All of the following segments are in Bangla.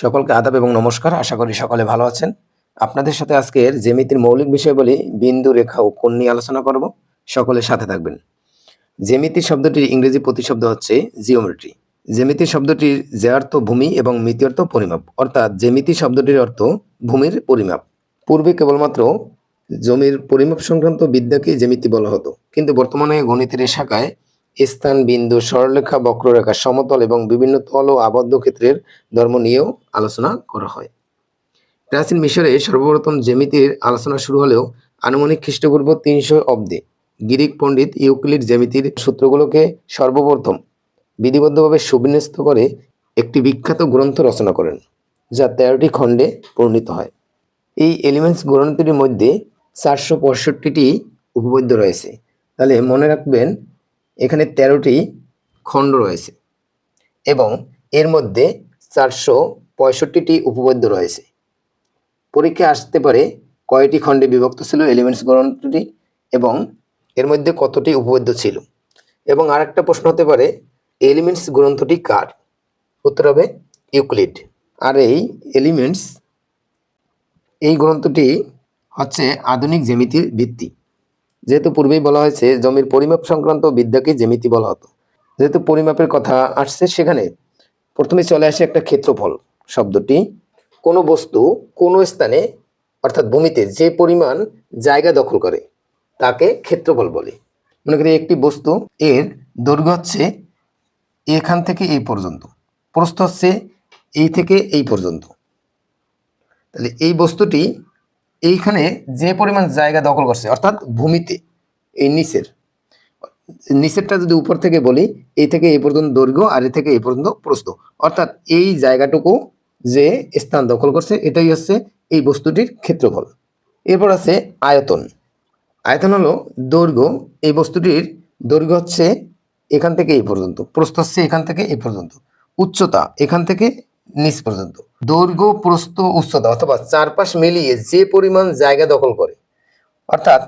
সকলকে আদাব এবং নমস্কার। আশা করি সকলে ভালো আছেন। আপনাদের সাথে আজকের জ্যামিতির মৌলিক বিষয় বলি বিন্দু, রেখা ও কোণ নিয়ে আলোচনা করব। সকলের সাথে থাকবেন। জ্যামিতি শব্দটির ইংরেজি প্রতিশব্দ হচ্ছে জিওমেট্রি জ্যামিতি শব্দটির যে অর্থ ভূমি এবং মিতি অর্থ পরিমাপ, অর্থাৎ জ্যামিতি শব্দটির অর্থ ভূমির পরিমাপ। পূর্বে কেবলমাত্র জমির পরিমাপ সংক্রান্ত বিদ্যাকে জ্যামিতি বলা হতো। কিন্তু বর্তমানে গণিতের শাখায় স্থান, বিন্দু, সরলরেখা, বক্ররেখা, সমতল এবং বিভিন্ন তল ও আবদ্ধ ক্ষেত্রের ধর্ম নিয়েও আলোচনা করা হয়। প্রাচীন মিশরে সর্বপ্রথম জ্যামিতির আলোচনা শুরু হলেও আনুমানিক খ্রিস্টপূর্ব তিনশো অব্দে গ্রিক পণ্ডিত ইউক্লিড জ্যামিতির সূত্রগুলোকে সর্বপ্রথম বিধিবদ্ধভাবে সুবিন্যস্ত করে একটি বিখ্যাত গ্রন্থ রচনা করেন, যা তেরোটি খণ্ডে পরিণত হয়। এই এলিমেন্টস গ্রন্থটির মধ্যে চারশো পঁয়ষট্টিটি উপপদ্য রয়েছে। তাহলে মনে রাখবেন এখানে তেরোটি খণ্ড রয়েছে এবং এর মধ্যে চারশো পঁয়ষট্টিটি উপপদ্য রয়েছে। পরীক্ষায় আসতে পারে কয়টি খণ্ডে বিভক্ত ছিল এলিমেন্টস গ্রন্থটি এবং এর মধ্যে কতটি উপপদ্য ছিল? এবং আরেকটা প্রশ্ন হতে পারে এলিমেন্টস গ্রন্থটি কার? উত্তর হবে ইউক্লিড। আর এই এলিমেন্টস এই গ্রন্থটি হচ্ছে আধুনিক জ্যামিতির ভিত্তি। যেহেতু পূর্বেই বলা হয়েছে, জমির পরিমাপ সংক্রান্ত বিদ্যাকে জ্যামিতি বলা হতো। যেহেতু পরিমাপের কথা আসছে সেখানে, প্রথমে চলে আসে একটা ক্ষেত্রফল। শব্দটি কোনো বস্তু কোনো স্থানে, অর্থাৎ ভূমিতে যে পরিমাণ জায়গা দখল করে, তাকে ক্ষেত্রফল বলে। মনে করি একটি বস্তু এর দৈর্ঘ্য হচ্ছে এখান থেকে এই পর্যন্ত, প্রস্থ হচ্ছে এই থেকে এই পর্যন্ত। তাহলে এই বস্তুটি এইখানে যে পরিমাণ জায়গা দখল করছে, অর্থাৎ ভূমিতে, এই নিচের, নিচেরটা যদি উপর থেকে বলি এই থেকে এই পর্যন্ত দৈর্ঘ্য আর এ থেকে এই পর্যন্ত প্রস্থ। অর্থাৎ এই জায়গাটুকু যে স্থান দখল করছে, এটাই হচ্ছে এই বস্তুটির ক্ষেত্রফল। এরপর আছে আয়তন। আয়তন হলো দৈর্ঘ্য, এই বস্তুটির দৈর্ঘ্য হচ্ছে এখান থেকে এই পর্যন্ত, প্রস্থ হচ্ছে এখান থেকে এই পর্যন্ত, উচ্চতা এখান থেকে নিচ পর্যন্ত। দৈর্ঘ্য, প্রস্থ, উচ্চতা অথবা চারপাশ মিলিয়ে যে পরিমাণ জায়গা দখল করে। অর্থাৎ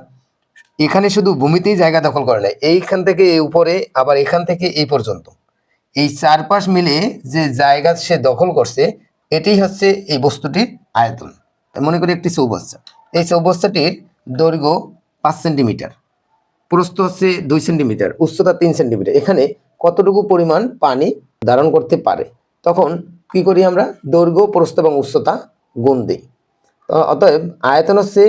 এখানে শুধু ভূমিতেই জায়গা দখল করে না, এইখান থেকে এই উপরে, আবার এখান থেকে এই পর্যন্ত। এই চারপাশ মিলে যে জায়গা সে দখল করছে, এটাই হচ্ছে এই বস্তুটির আয়তন। মনে করি একটি চৌবাচ্চা এই চৌবাচ্চাটির দৈর্ঘ্য পাঁচ সেন্টিমিটার, প্রস্থ হচ্ছে দুই সেন্টিমিটার, উচ্চতা তিন সেন্টিমিটার। এখানে কতটুকু পরিমাণ পানি ধারণ করতে পারে? তখন কি করি আমরা? দৈর্ঘ্য, প্রস্থ এবং উচ্চতা গুণ দিই। অতএব আয়তন হচ্ছে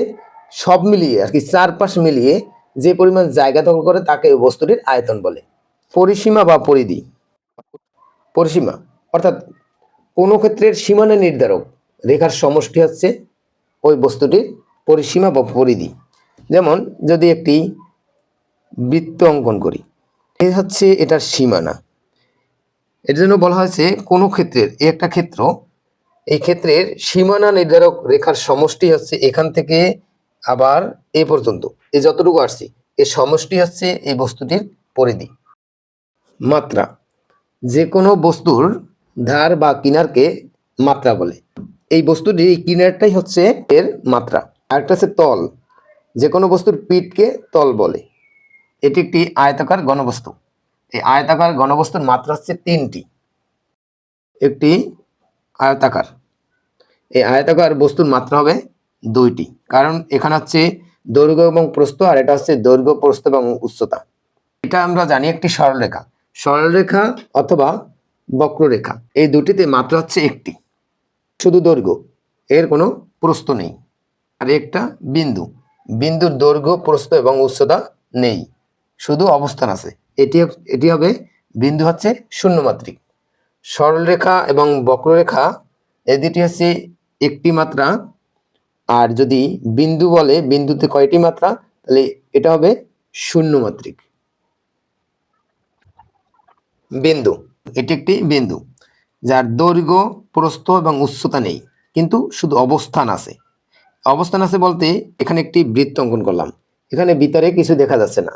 সব মিলিয়ে, আর কি চারপাশ মিলিয়ে যে পরিমাণ জায়গা দখল করে তাকে ওই বস্তুটির আয়তন বলে। পরিসীমা বা পরিধি। পরিসীমা। অর্থাৎ কোনো ক্ষেত্রের সীমানা নির্ধারক রেখার সমষ্টি হচ্ছে ওই বস্তুটির পরিসীমা বা পরিধি। যেমন যদি একটি বৃত্ত অঙ্কন করি, এ হচ্ছে এটার সীমানা। এর জন্য বলা হয়েছে, কোনো ক্ষেত্রের, এই একটা ক্ষেত্র, এই ক্ষেত্রের সীমানা নির্ধারক রেখার সমষ্টি হচ্ছে এখান থেকে আবার এ পর্যন্ত। এ যতটুকু আসছি এর সমষ্টি হচ্ছে এই বস্তুটির পরিধি। মাত্রা, যে কোনো বস্তুর ধার বা কিনারকে মাত্রা বলে। এই বস্তুটির এই কিনারটাই হচ্ছে এর মাত্রা। আরেকটা হচ্ছে তল, যে কোনো বস্তুর পিঠকে তল বলে। এটি একটি আয়তাকার ঘনবস্তু। এই আয়তাকার ঘনবস্তুর মাত্রা হচ্ছে তিনটি। একটি আয়তাকার। এই আয়তাকার বস্তুর মাত্রা হবে দুইটি। কারণ এখানে হচ্ছে দৈর্ঘ্য এবং প্রস্থ আর এটা হচ্ছে দৈর্ঘ্য, প্রস্থ এবং উচ্চতা। এটা আমরা জানি একটি সরলরেখা। সরলরেখা অথবা বক্ররেখা। এই দুটিতে মাত্রা হচ্ছে একটি। শুধু দৈর্ঘ্য। এর কোনো প্রস্থ নেই। আর একটা বিন্দু। বিন্দুর দৈর্ঘ্য, প্রস্থ এবং উচ্চতা নেই। শুধু অবস্থান আছে। এটি এটি হবে বিন্দু হচ্ছে শূন্যমাত্রিক। সরলরেখা এবং বক্ররেখা, এই দুটি হচ্ছে একটি মাত্রা। আর যদি বিন্দু বলে বিন্দুতে কয়টি মাত্রা, তাহলে এটা হবে শূন্যমাত্রিক। বিন্দু, এটি একটি বিন্দু, যার দৈর্ঘ্য, প্রস্থ এবং উচ্চতা নেই, কিন্তু শুধু অবস্থান আছে। অবস্থান আছে বলতে এখানে একটি বৃত্ত অঙ্কন করলাম। এখানে ভিতরে কিছু দেখা যাচ্ছে না।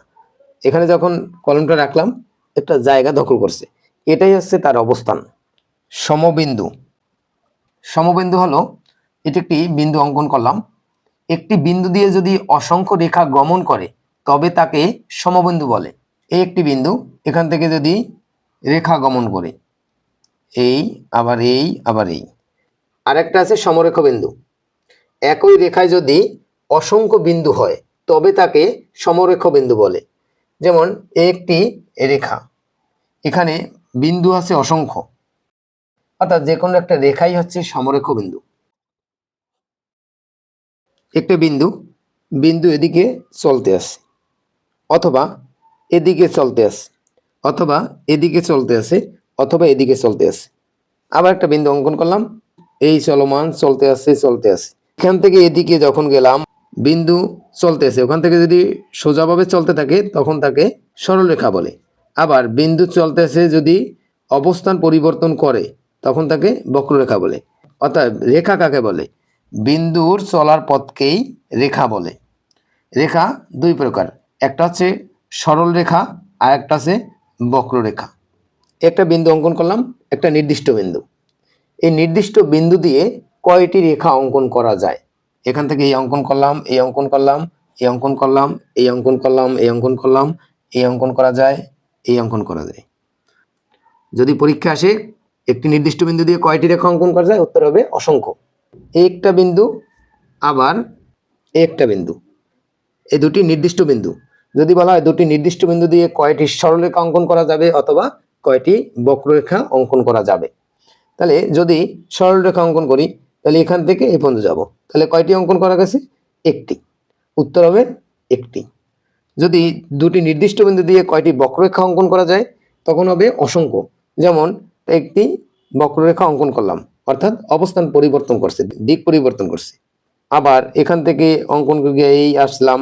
এখানে যখন কলমটা রাখলাম, একটা জায়গা দখল করছে। এটাই হচ্ছে তার অবস্থান। সমবিন্দু। সমবিন্দু হলো, এটি একটি বিন্দু অঙ্কন করলাম। একটি বিন্দু দিয়ে যদি অসংখ্য রেখা গমন করে, তবে তাকে সমবিন্দু বলে। এই একটি বিন্দু, এখান থেকে যদি রেখা গমন করে, এই, আবার এই আবার এই। আরেকটা আছে সমরেখ বিন্দু। একই রেখায় যদি অসংখ্য বিন্দু হয়, তবে তাকে সমরেখ বিন্দু বলে। যেমন একটি রেখা। এখানে বিন্দু আছে অসংখ্য। অর্থাৎ যে কোনো একটা রেখাই হচ্ছে সমরেখ বিন্দু। একটা বিন্দু বিন্দু এদিকে চলতে আসে অথবা এদিকে চলতে আসে অথবা এদিকে চলতে আসে অথবা এদিকে চলতে আসে আবার একটা বিন্দু অঙ্কন করলাম, এই চলমান চলতে আসছে চলতে আসে এখান থেকে এদিকে যখন গেলাম বিন্দু চলতে আসে ওখান থেকে যদি সোজাভাবে চলতে থাকে, তখন তাকে সরলরেখা বলে। আবার বিন্দু চলতে আসে যদি অবস্থান পরিবর্তন করে, তখন তাকে বক্ররেখা বলে। অর্থাৎ রেখা কাকে বলে? বিন্দুর চলার পথকেই রেখা বলে। রেখা দুই প্রকার। একটা হচ্ছে সরল রেখা আর একটা আছে বক্ররেখা। একটা বিন্দু অঙ্কন করলাম, একটা নির্দিষ্ট বিন্দু। এই নির্দিষ্ট বিন্দু দিয়ে কয়টি রেখা অঙ্কন করা যায়? এখান থেকে এই অঙ্কন করলাম, এই অঙ্কন করলাম, এই অঙ্কন করলাম, এই অঙ্কন করলাম, এই অঙ্কন করলাম, এই অঙ্কন করা যায়, এই অঙ্কন করা যায়। যদি পরীক্ষা আসে, একটি নির্দিষ্ট বিন্দু দিয়ে কয়টি রেখা অঙ্কন করা যায়? উত্তর হবে অসংখ্য। একটা বিন্দু, আবার একটা বিন্দু। এই দুটি নির্দিষ্ট বিন্দু। যদি বলা হয় দুটি নির্দিষ্ট বিন্দু দিয়ে কয়টি সরলরেখা অঙ্কন করা যাবে অথবা কয়টি বক্ররেখা অঙ্কন করা যাবে? তাহলে যদি সরলরেখা অঙ্কন করি তাহলে এখান থেকে এ পর্যন্ত যাব। তাহলে কয়টি অঙ্কন করা গেছে? একটি। উত্তর হবে একটি। যদি দুটি নির্দিষ্ট বিন্দু দিয়ে কয়টি বক্ররেখা অঙ্কন করা যায়, তখন হবে অসংখ্য। যেমন, একটি বক্ররেখা অঙ্কন করলাম, অর্থাৎ অবস্থান পরিবর্তন করছে, দিক পরিবর্তন করছে। আবার এখান থেকে অঙ্কন করে এই আসলাম,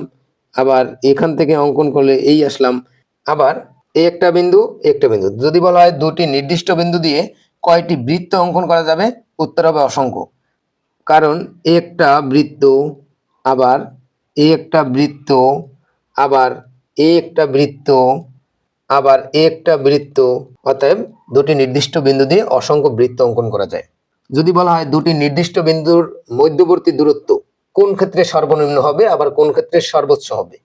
আবার এখান থেকে অঙ্কন করলে এই আসলাম, আবার এই একটা বিন্দু একটা বিন্দু। যদি বলা হয় দুটি নির্দিষ্ট বিন্দু দিয়ে কয়টি বৃত্ত অঙ্কন করা যাবে, উত্তর হবে অসংখ্য। কারণ একটা বৃত্ত আবার এই একটা বৃত্ত, আবার এই একটা বৃত্ত, আবার এই একটা বৃত্ত। অতএব দুটি নির্দিষ্ট বিন্দু দিয়ে অসংখ্য বৃত্ত অঙ্কন করা যায়। যদি বলা হয় দুটি নির্দিষ্ট বিন্দুর মধ্যবর্তী দূরত্ব, কোন ক্ষেত্রে সর্বনিম্ন হবে, আবার কোন ক্ষেত্রে সর্বোচ্চ হবে?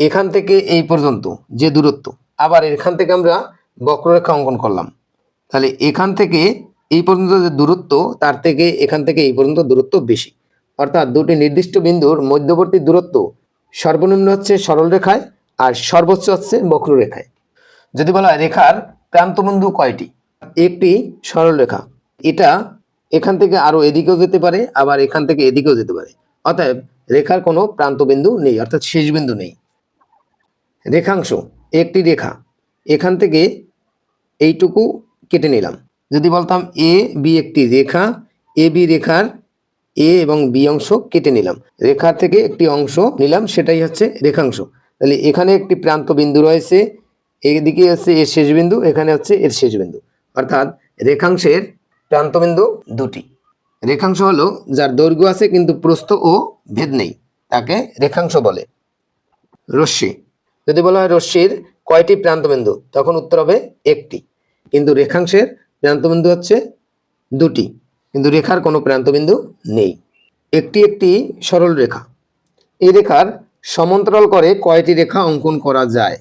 এখান থেকে এই পর্যন্ত যে দূরত্ব, আবার এখান থেকে আমরা বক্ররেখা অঙ্কন করলাম। তাহলে এখান থেকে এই পর্যন্ত যে দূরত্ব, তার থেকে এখান থেকে এই পর্যন্ত দূরত্ব বেশি। অর্থাৎ দুটি নির্দিষ্ট বিন্দুর মধ্যবর্তী দূরত্ব সর্বনিম্ন হচ্ছে সরল রেখায় আর সর্বোচ্চ হচ্ছে বক্ররেখায় যদি বলা হয় রেখার প্রান্তবিন্দু কয়টি? একটি সরল রেখা। এটা এখান থেকে আরও এদিকেও যেতে পারে, আবার এখান থেকে এদিকেও যেতে পারে। অতএব রেখার কোনো প্রান্তবিন্দু নেই, অর্থাৎ শেষ বিন্দু নেই। রেখাংশ, একটি রেখা। এখান থেকে এইটুকু কেটে নিলাম। যদি বলতাম এ বি একটি রেখা এ বি রেখার এ এবং বি অংশ কেটে নিলাম। রেখা থেকে একটি অংশ নিলাম, সেটাই হচ্ছে রেখাংশ। তাহলে এখানে একটি প্রান্ত বিন্দু রয়েছে, এদিকে হচ্ছে এর শেষ বিন্দু, এখানে হচ্ছে এর শেষ বিন্দু। অর্থাৎ রেখাংশের প্রান্তবিন্দু দুটি। রেখাংশ হলো যার দৈর্ঘ্য আছে কিন্তু প্রস্থ ও ভেদ নেই, তাকে রেখাংশ বলে। রশ্মি। যদি বলা হয় রশ্মির কয়টি প্রান্তবিন্দু তখন উত্তর হবে একটি। কিন্তু রেখাংশের প্রান্তবিন্দু হচ্ছে দুটি, কিন্তু রেখার কোনো প্রান্তবিন্দু নেই। একটি একটি সরল রেখা। এই রেখার সমান্তরাল করে কয়টি রেখা অঙ্কন করা যায়?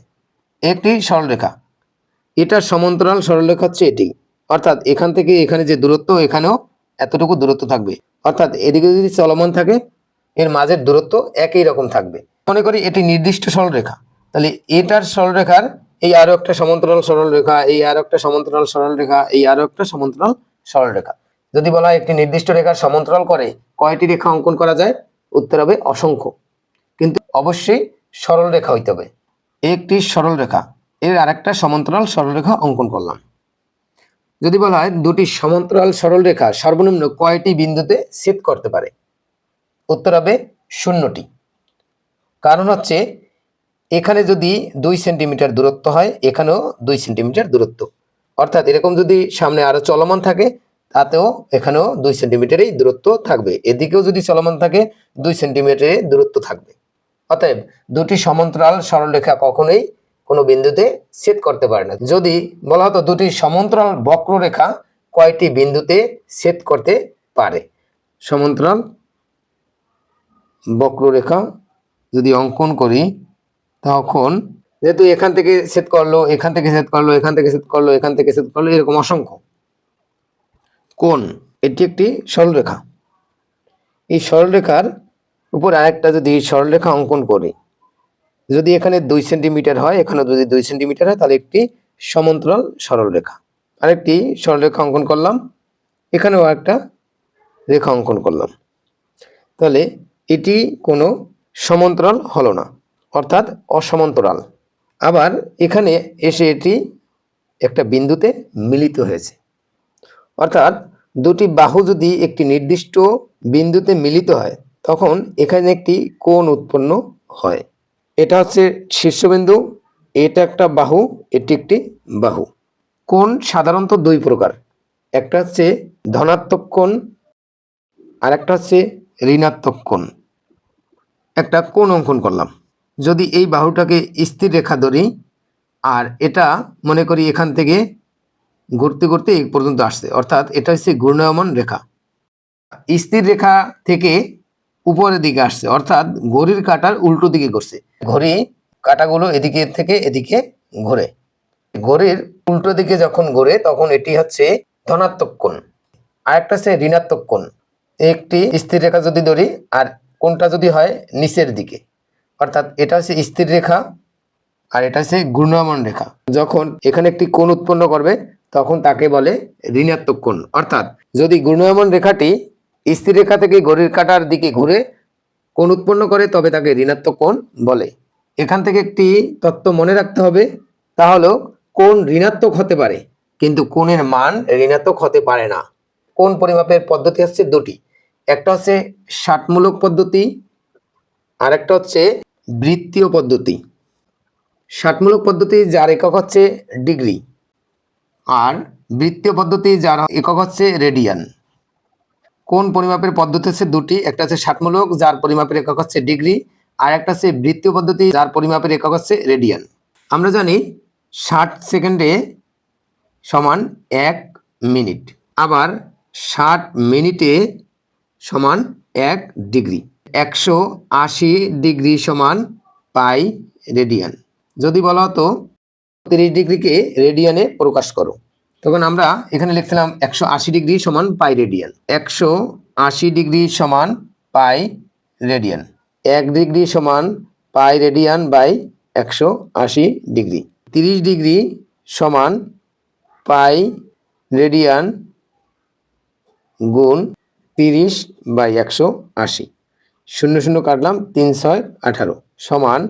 একটি সরলরেখা এটার সমান্তরাল সরলরেখা হচ্ছে এটি। অর্থাৎ এখান থেকে এখানে যে দূরত্ব, এখানেও এতটুকু দূরত্ব থাকবে। অর্থাৎ এদিকে যদি চলমান থাকে, এর মাঝের দূরত্ব একই রকম থাকবে। মনে করি এটি নির্দিষ্ট সরলরেখা তাহলে এটার সরলরেখার এই আরও একটা সমান্তরাল সরল রেখা, এই আরও একটা সমান্তরাল সরল রেখা, এই আরও একটা সমান্তরাল সরলরেখা যদি বলা হয় একটি নির্দিষ্ট রেখার সমান্তরাল করে, কয়টি রেখা অঙ্কন করা যায়? উত্তর হবে অসংখ্য। কিন্তু অবশ্যই সরল রেখা হইতে হবে। একটি সরল রেখা। এর আরেকটা সমান্তরাল সরলরেখা অঙ্কন করলাম। যদি বলা হয় দুটি সমান্তরাল সরল রেখা সর্বনিম্ন কয়টি বিন্দুতে ছেদ করতে পারে? উত্তর হবে শূন্যটি। কারণ হচ্ছে এখানে যদি দুই সেন্টিমিটার দূরত্ব হয়, এখানেও দুই সেন্টিমিটার দূরত্ব। অর্থাৎ এরকম যদি সামনে আরও চলমান থাকে, তাতেও এখানেও দুই সেন্টিমিটারই দূরত্ব থাকবে। এদিকেও যদি চলমান থাকে, দুই সেন্টিমিটারের দূরত্ব থাকবে। অতএব দুটি সমান্তরাল সরলরেখা কখনোই কোনো বিন্দুতে ছেদ করতে পারে না। যদি বলা হতো দুটি সমান্তরাল বক্ররেখা কয়টি বিন্দুতে ছেদ করতে পারে? সমান্তরাল বক্ররেখা যদি অঙ্কন করি তখন যেহেতু এখান থেকে ছেদ করল, এখান থেকে ছেদ করল, এখান থেকে ছেদ করল, এখান থেকে ছেদ করল, এরকম অসংখ্য। কোন এটি একটি সরলরেখা। এই সরলরেখার উপর আরেকটা যদি সরলরেখা অঙ্কন করি, যদি এখানে দুই সেন্টিমিটার হয়, এখানে যদি দুই সেন্টিমিটার হয়, তাহলে একটি সমান্তরাল সরলরেখা। আরেকটি সরলরেখা অঙ্কন করলাম, এখানেও একটা রেখা অঙ্কন করলাম। তাহলে এটি কোনো সমান্তরাল হলো না। অর্থাৎ অসমান্তরাল। আবার এখানে এসে এটি একটা বিন্দুতে মিলিত হয়েছে। অর্থাৎ দুটি বাহু যদি একটি নির্দিষ্ট বিন্দুতে মিলিত হয়, তখন এখানে একটি কোণ উৎপন্ন হয়। এটা হচ্ছে শীর্ষবিন্দু, এটা একটা বাহু, এটি একটি বাহু। কোণ সাধারণত দুই প্রকার। একটা হচ্ছে ধনাত্মক কোণ আর একটা হচ্ছে ঋণাত্মক কোণ। একটা কোণ অঙ্কন করলাম। যদি এই বাহুটাকে স্থির রেখা ধরি, আর এটা মনে করি এখান থেকে ঘুরতে ঘুরতে এই পর্যন্ত আসছে, অর্থাৎ এটা হচ্ছে ঘূর্ণায়মান রেখা। স্থির রেখা থেকে উপরের দিকে আসছে, অর্থাৎ ঘড়ির কাঁটার উল্টো দিকে ঘুরছে। ঘড়ি কাঁটাগুলো এদিকে থেকে এদিকে ঘোরে। ঘড়ির উল্টো দিকে যখন ঘোরে, তখন এটি হচ্ছে ধনাত্মক কোণ। আর একটা হচ্ছে ঋণাত্মক কোণ। একটি স্থির রেখা যদি ধরি, আর কোনটা যদি হয় নিচের দিকে। অর্থাৎ এটা হচ্ছে স্থির রেখা আর এটা হচ্ছে ঘূর্ণায়মান রেখা। যখন এখানে একটি কোণ উৎপন্ন করবে, তখন তাকে বলে ঋণাত্মক কোণ। অর্থাৎ যদি ঘূর্ণায়মান রেখাটি স্থির রেখা থেকে ঘড়ির কাঁটার দিকে ঘুরে কোণ উৎপন্ন করে, তবে তাকে ঋণাত্মক কোণ বলে। এখান থেকে একটি তত্ত্ব মনে রাখতে হবে, তা কোণ ঋণাত্মক হতে পারে, কিন্তু কোণের মান ঋণাত্মক হতে পারে না। কোণ পরিমাপের পদ্ধতি হচ্ছে দুটি। একটা হচ্ছে ষাটমূলক পদ্ধতি আর একটা হচ্ছে বৃত্তীয় পদ্ধতি। ষাটমূলক পদ্ধতি যার একক হচ্ছে ডিগ্রি আর বৃত্তীয় পদ্ধতি যার একক হচ্ছে রেডিয়ান। কোন পরিমাপের পদ্ধতি হচ্ছে দুটি? একটা হচ্ছে ষাটমূলক, যার পরিমাপের একক হচ্ছে ডিগ্রি, আর একটা হচ্ছে বৃত্তীয় পদ্ধতি, যার পরিমাপের একক হচ্ছে রেডিয়ান। আমরা জানি ষাট সেকেন্ডে সমান এক মিনিট, আবার ষাট মিনিটে সমান এক ডিগ্রি। একশো আশি ডিগ্রি সমান পাই রেডিয়ান। যদি বলা হতো তিরিশ ডিগ্রিকে রেডিয়ানে প্রকাশ করো, তখন আমরা এখানে লিখছিলাম একশো আশি ডিগ্রি সমান পাই রেডিয়ান। একশো আশি ডিগ্রি সমান পাই রেডিয়ান। এক ডিগ্রি সমান পাই রেডিয়ান বাই একশো আশি ডিগ্রি। তিরিশ ডিগ্রি সমান পাই রেডিয়ান গুণ তিরিশ বাই একশো আশি। শূন্য শূন্য কাটলাম তিন ছয় আঠারো সমান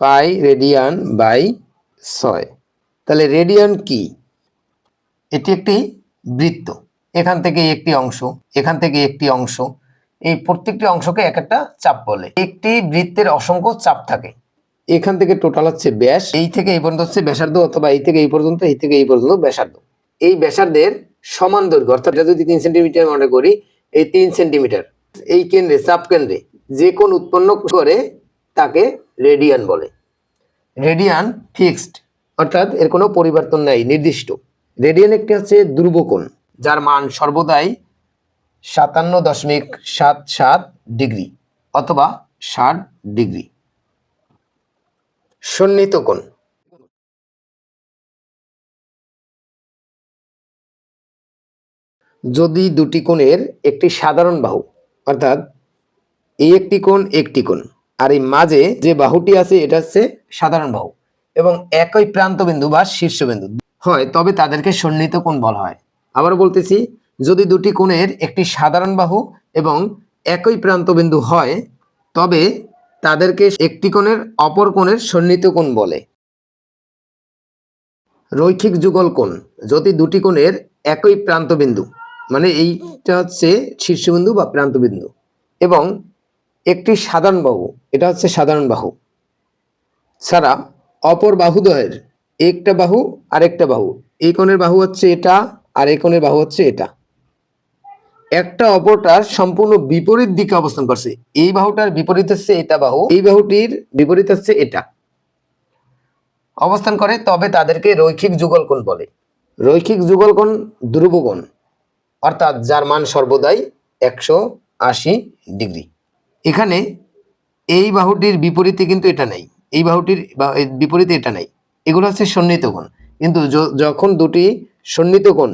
পাই রেডিয়ান বাই ছয়। তাহলে রেডিয়ান কি? এটি একটি বৃত্ত। এখান থেকে একটি অংশ, এখান থেকে একটি অংশ। এই প্রত্যেকটি অংশকে এক একটা চাপ বলে। একটি বৃত্তের অসংখ্য চাপ থাকে। এখান থেকে টোটাল হচ্ছে ব্যাস। এই থেকে এই পর্যন্ত হচ্ছে ব্যাসার্ধ অথবা এই থেকে এই পর্যন্ত, এই থেকে এই পর্যন্ত ব্যাসার্ধ। এই ব্যাসার্ধের সমান দৈর্ঘ্য, অর্থাৎ যদি তিন সেন্টিমিটার মনে করি, এই তিন সেন্টিমিটার। এই কেন্দ্রে চাপ কেন্দ্রে যে কোন উৎপন্ন করে তাকে রেডিয়ান বলে। রেডিয়ান ফিক্সড, অর্থাৎ এর কোনো পরিবর্তন নাই, নির্দিষ্ট। রেডিয়ান একটি হচ্ছে ধ্রুবকোণ, যার মান সর্বদাই সাতান্ন দশমিক সাত সাত ডিগ্রি অথবা ষাট ডিগ্রি। সন্নিহিত কোণ। যদি দুটি কোণের একটি সাধারণ বাহু অর্থাৎ এই একটি কোণ একটি কোণ। আর এই মাঝে যে বাহুটি আছে, এটা হচ্ছে সাধারণ বাহু এবং একই প্রান্তবিন্দু বা শীর্ষবিন্দু। হয়, তবে তাদেরকে সন্নিহিত কোণ বলা হয়। আবার বলতেছি, যদি দুটি কোণের একটি সাধারণ বাহু এবং একই প্রান্তবিন্দু হয়, তবে তাদেরকে একটি কোণের অপর কোণের সন্নিহিত কোণ বলে। রৈখিক যুগল কোণ, যদি দুটি কোণের একই প্রান্তবিন্দু মানে এইটা হচ্ছে শীর্ষবিন্দু বা প্রান্তবিন্দু। এবং একটি সাধারণ বাহু, এটা হচ্ছে সাধারণ বাহু। ছাড়া অপর বাহুদ্বয়ের একটা বাহু আর একটা বাহু। এই কোণের বাহু হচ্ছে এটা, আর এই কোণের বাহু হচ্ছে এটা। একটা অপরটার সম্পূর্ণ বিপরীত দিকে অবস্থান করছে। এই বাহুটার বিপরীত হচ্ছে এটা বাহু, এই বাহুটির বিপরীত হচ্ছে এটা। অবস্থান করে, তবে তাদেরকে রৈখিক যুগল কোণ বলে। রৈখিক যুগল কোণ ধ্রুবকোণ অর্থাৎ যার মান সর্বদাই একশো আশি ডিগ্রি। এখানে এই বাহুটির বিপরীতে কিন্তু এটা নেই। এই বাহুটির বিপরীতে এটা নেই। এগুলো হচ্ছে সন্নিহিত কোণ। কিন্তু যখন দুটি সন্নিহিত কোণ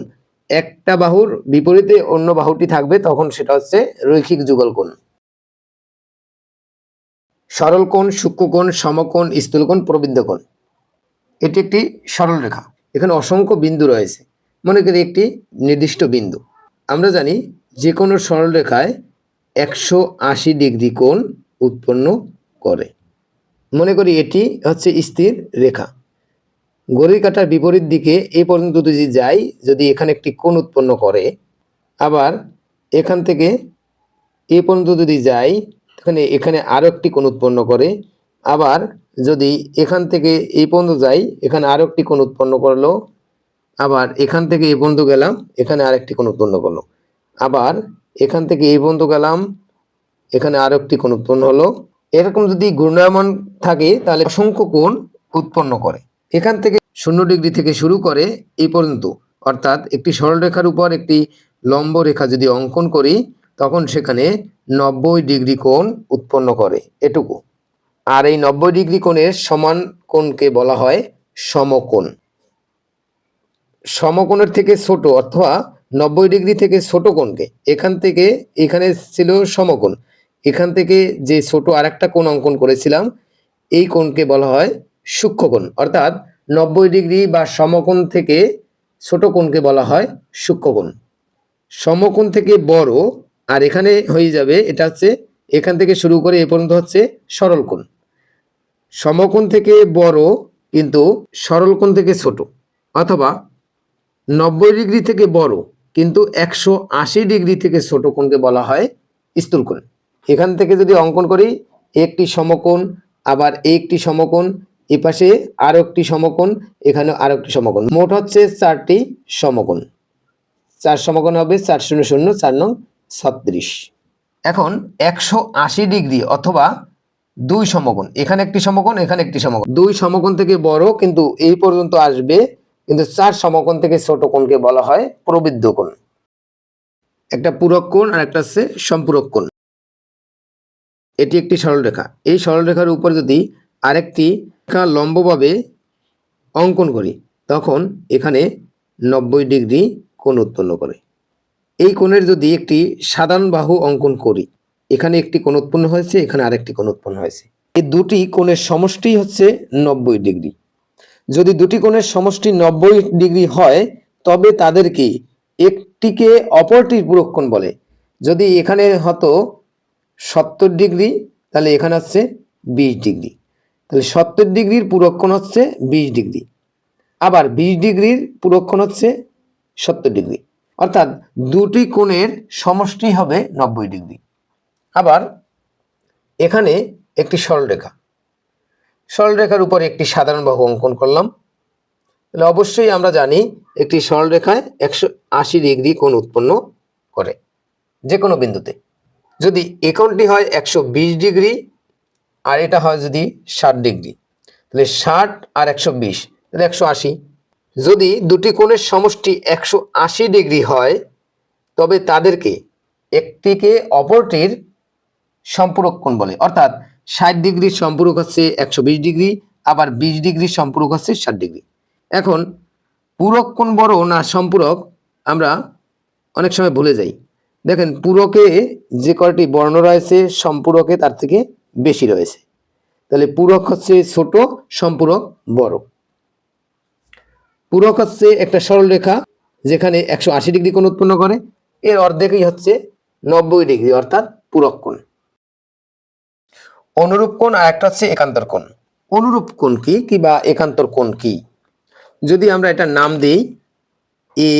একটা বাহুর বিপরীতে অন্য বাহুটি থাকবে, তখন সেটা হচ্ছে রৈখিক যুগল কোণ। সরল কোণ, সূক্ষ্ম কোণ, সমকোণ স্থূলকোণ প্রবৃদ্ধ কোণ। এটি একটি সরল রেখা এখানে অসংখ্য বিন্দু রয়েছে। মনে করি একটি নির্দিষ্ট বিন্দু। আমরা জানি যে কোনো সরলরেখায় একশো আশি ডিগ্রি কোণ উৎপন্ন করে। মনে করি এটি হচ্ছে স্থির রেখা। ঘড়ির কাটার বিপরীত দিকে এই পর্যন্ত যদি যাই যদি এখানে একটি কোণ উৎপন্ন করে। আবার এখান থেকে এ পর্যন্ত যদি যাই তাহলে এখানে আরও একটি কোণ উৎপন্ন করে। আবার যদি এখান থেকে এই পর্যন্ত যাই এখানে আরও একটি কোণ উৎপন্ন করল আবার এখান থেকে এই পর্যন্ত গেলাম, এখানে আরেকটি কোন উৎপন্ন করল আবার এখান থেকে এই পর্যন্ত গেলাম, এখানে আরও একটি কোণ উৎপন্ন হলো। এরকম যদি ঘূর্ণায়মান থাকে, তাহলে অসংখ্য কোণ উৎপন্ন করে। এখান থেকে শূন্য ডিগ্রি থেকে শুরু করে এই পর্যন্ত। অর্থাৎ একটি সরলরেখার উপর একটি লম্ব রেখা যদি অঙ্কন করি, তখন সেখানে নব্বই ডিগ্রি কোণ উৎপন্ন করে। এটুকু। আর এই নব্বই ডিগ্রি কোণের সমান কোণকে বলা হয় সমকোণ। সমকোণের থেকে ছোট অথবা নব্বই ডিগ্রি থেকে ছোট কোণকে। এখান থেকে এখানে ছিল সমকোণ। এখান থেকে যে ছোট আরেকটা কোণ অঙ্কন করেছিলাম, এই কোণকে বলা হয় সূক্ষ্মকোণ। অর্থাৎ নব্বই ডিগ্রি বা সমকোণ থেকে ছোট কোণকে বলা হয় সূক্ষ্মকোণ। সমকোণ থেকে বড়, আর এখানে হয়ে যাবে, এটা হচ্ছে এখান থেকে শুরু করে এ পর্যন্ত হচ্ছে সরল কোণ। সমকোণ থেকে বড় কিন্তু সরল কোণ থেকে ছোট, অথবা নব্বই ডিগ্রি থেকে বড়, কিন্তু একশো আশি ডিগ্রি থেকে ছোট কোণকে বলা হয় স্থূলকোণ এখান থেকে যদি অঙ্কন করি, একটি সমকোণ, আবার একটি সমকোণ, এ পাশে আরও একটি সমকোণ, এখানে আরও একটি সমকোণ। মোট হচ্ছে চারটি সমকোণ। চার সমকোণ হবে চার শূন্য শূন্য, চার নং ছত্রিশ। এখন একশো আশি ডিগ্রি অথবা দুই সমকোণ, এখানে একটি সমকোণ, এখানে একটি সমকোণ। দুই সমকোণ থেকে বড়, কিন্তু এই পর্যন্ত আসবে কিন্তু চার সমকোণ থেকে ছোট কোণকে বলা হয় প্রবৃদ্ধ কোণ। একটা পূরক কোণ আর একটা হচ্ছে সম্পূরক কোণ। এটি একটি সরলরেখা এই সরলরেখার উপর যদি আরেকটি রেখা লম্বভাবে অঙ্কন করি, তখন এখানে নব্বই ডিগ্রি কোণ উৎপন্ন করে। এই কোণের যদি একটি সাধারণ বাহু অঙ্কন করি, এখানে একটি কোণ উৎপন্ন হয়েছে, এখানে আরেকটি কোণ উৎপন্ন হয়েছে। এই দুটি কোণের সমষ্টি হচ্ছে নব্বই ডিগ্রি। যদি দুটি কোণের সমষ্টি নব্বই ডিগ্রি হয়, তবে তাদেরকে একটিকে অপরটির পূরক কোণ বলে। যদি এখানে হতো সত্তর ডিগ্রি, তাহলে এখানে হচ্ছে বিশ ডিগ্রি। তাহলে সত্তর ডিগ্রির পূরক কোণ হচ্ছে বিশ ডিগ্রি। আবার বিশ ডিগ্রির পূরক কোণ হচ্ছে সত্তর ডিগ্রি। অর্থাৎ দুটি কোণের সমষ্টি হবে নব্বই ডিগ্রি। আবার এখানে একটি সরলরেখা। সরলরেখার উপর একটি সাধারণ বাহু অঙ্কন করলাম। তাহলে অবশ্যই আমরা জানি একটি সরলরেখায় একশো আশি ডিগ্রি কোণ উৎপন্ন করে যে কোনো বিন্দুতে। যদি একনটি হয় একশো বিশ ডিগ্রি আর এটা হয় যদি ষাট ডিগ্রি, তাহলে ষাট আর একশো বিশ, তাহলে একশো আশি। যদি দুটি কোণের সমষ্টি একশো আশি ডিগ্রি হয়, তবে তাদেরকে একটিকে অপরটির সম্পূরক কোণ বলে, অর্থাৎ ষাট ডিগ্রির সম্পূরক হচ্ছে একশো বিশ ডিগ্রি, আবার বিশ ডিগ্রির সম্পূরক হচ্ছে ষাট ডিগ্রি। এখন, পূরক কোন বড় না সম্পূরক, আমরা অনেক সময় ভুলে যাই। দেখেন, পূরকে যে কয়টি বর্ণ রয়েছে, সম্পূরকে তার থেকে বেশি রয়েছে। তাহলে পূরক হচ্ছে ছোট, সম্পূরক বড়। পূরক হচ্ছে একটা সরল রেখা, যেখানে একশো আশি ডিগ্রি কোণ উৎপন্ন করে। এর অর্ধেকই হচ্ছে নব্বই ডিগ্রি, অর্থাৎ পূরক কোণ। অনুরূপ কোণ আর একটা হচ্ছে একান্তর কোণ। অনুরূপ কোণ কি কিংবা একান্তর কোণ কি? যদি আমরা এটার নাম দিই এ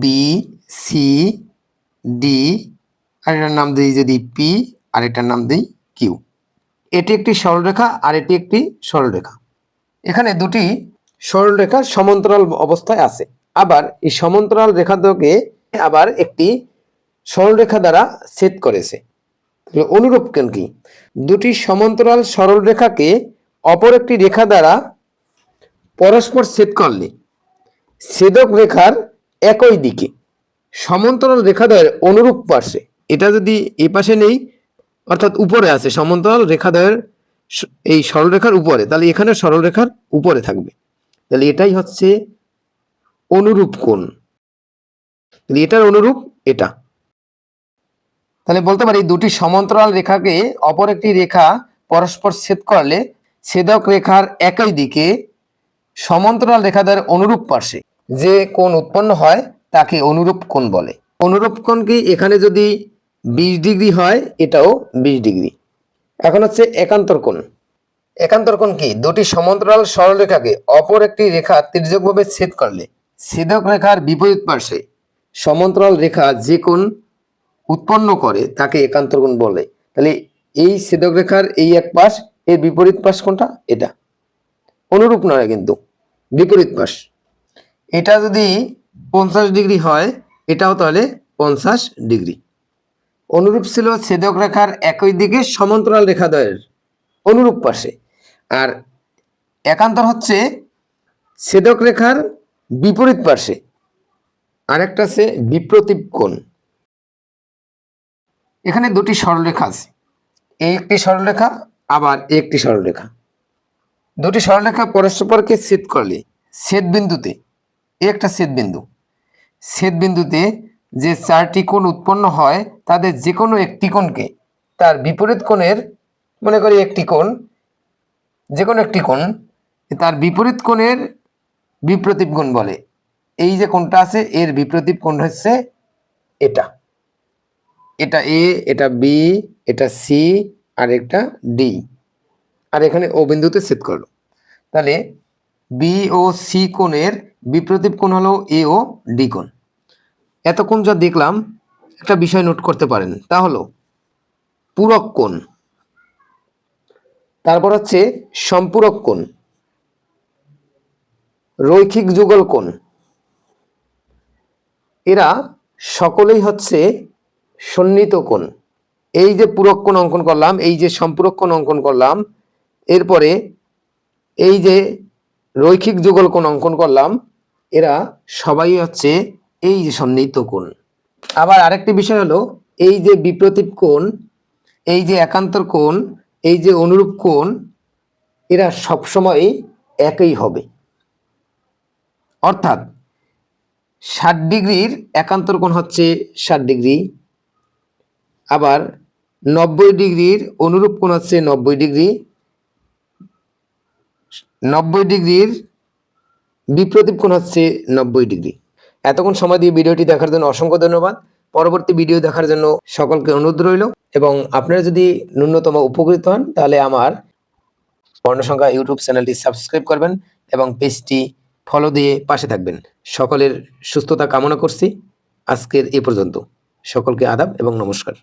বি সি ডি আর এটার নাম দিই যদি পি আর এটার নাম দিই কিউ এটি একটি সরলরেখা আর এটি একটি সরলরেখা। এখানে দুটি সরলরেখা সমান্তরাল অবস্থায় আছে। আবার এই সমান্তরাল রেখা আবার একটি সরলরেখা দ্বারা ছেদ করেছে। অনুরূপ কোণ কি? দুটি সমান্তরাল সরল রেখাকে অপর একটি রেখা দ্বারা পরস্পর ছেদ করলে ছেদক রেখার একই দিকে, সমান্তরাল রেখাদ্বয়ের অনুরূপ পার্শ্বে। এটা যদি এ পাশে নেই, অর্থাৎ উপরে আছে, সমান্তরাল রেখাদ্বয়ের এই সরলরেখার উপরে, তাহলে এখানে সরলরেখার উপরে থাকবে। তাহলে এটাই হচ্ছে অনুরূপ কোণ। তাহলে এটার অনুরূপ এটা। তাহলে বলতে পারি দুটি সমান্তরাল রেখাকে অপর একটি রেখা পরস্পর ছেদ করলে ছেদক রেখার একই দিকে সমান্তরাল রেখাদের অনুরূপ পার্শ্বে যে কোণ উৎপন্ন হয় তাকে অনুরূপ কোণ বলে। অনুরূপ কোণ কি? এখানে যদি বিশ ডিগ্রি হয়, এটাও বিশ ডিগ্রি। এখন হচ্ছে একান্তর কোণ। একান্তর কোণ কি? দুটি সমান্তরাল সরলরেখাকে অপর একটি রেখা তির্যকভাবে ছেদ করলে ছেদক রেখার বিপরীত পার্শ্বে সমান্তরাল রেখা যে কোণ উৎপন্ন করে, তাকে একান্তর কোণ বলে। তাহলে এই ছেদক রেখার এই এক পাশ, এর বিপরীত পাশ কোনটা? এটা। অনুরূপ নয় কিন্তু, বিপরীত পাশ। এটা যদি পঞ্চাশ ডিগ্রি হয়, এটাও তাহলে পঞ্চাশ ডিগ্রি। অনুরূপ ছিল ছেদক রেখার একই দিকে সমান্তরাল রেখাদ্বয়ের অনুরূপ পাশে। আর একান্তর হচ্ছে ছেদক রেখার বিপরীত পাশে। আরেকটা আছে বিপ্রতীপ কোণ। এখানে দুটি সরলরেখা আছে। এই একটি সরলরেখা, আবার একটি সরলরেখা। দুটি সরলরেখা পরস্পরকে ছেদ করলে ছেদ বিন্দুতে এই একটা ছেদ বিন্দু। ছেদ বিন্দুতে যে চারটি কোণ উৎপন্ন হয়, তাদের যে কোনো একটি কোণকে তার বিপরীত কোণের, মনে করি একটি কোণ যে কোনো একটি কোণ তার বিপরীত কোণের বিপ্রতীপ কোণ বলে। এই যে কোণটা আছে, এর বিপ্রতীপ কোণ হচ্ছে এটা। এটা এ এটা বি এটা সি আর একটা ডি আর এখানে ও বিন্দুতে ছেদ করল। তাহলে বি ও সি কোণের বিপ্রতীপ কোণ হলো এ ও ডি কোণ। এতক্ষণ যা দেখলাম, একটা বিষয় নোট করতে পারেন। তা হলো পূরক কোণ। তারপর হচ্ছে সম্পূরক কোণ। রৈখিক যুগল কোণ। এরা সকলেই হচ্ছে সন্নিহিত কোণ। এই যে পূরক অঙ্কন করলাম, এই যে সম্পূরক কোণ অঙ্কন করলাম, এরপরে এই যে রৈখিক যুগল কোণ অঙ্কন করলাম, এরা সবাই হচ্ছে এই যে সন্নিহিত কোণ। আবার আরেকটি বিষয় হলো, এই যে বিপ্রতীপ কোণ, এই যে একান্তর কোণ, এই যে অনুরূপ কোণ, এরা সবসময় একই হবে। অর্থাৎ ষাট ডিগ্রির একান্তর কোণ হচ্ছে ষাট ডিগ্রি আবার নব্বই ডিগ্রির অনুরূপ কোণ হচ্ছে নব্বই ডিগ্রি। নব্বই ডিগ্রির বিপ্রতীপ কোণ হচ্ছে নব্বই ডিগ্রি। এতক্ষণ সময় দিয়ে ভিডিওটি দেখার জন্য অসংখ্য ধন্যবাদ। পরবর্তী ভিডিও দেখার জন্য সকলকে অনুরোধ রইল এবং আপনারা যদি ন্যূনতম উপকৃত হন, তাহলে আমার বর্ণসংখ্যা ইউটিউব চ্যানেলটি সাবস্ক্রাইব করবেন এবং পেজটি ফলো দিয়ে পাশে থাকবেন। সকলের সুস্থতা কামনা করছি। আজকের এ পর্যন্ত। সকলকে আদাব এবং নমস্কার।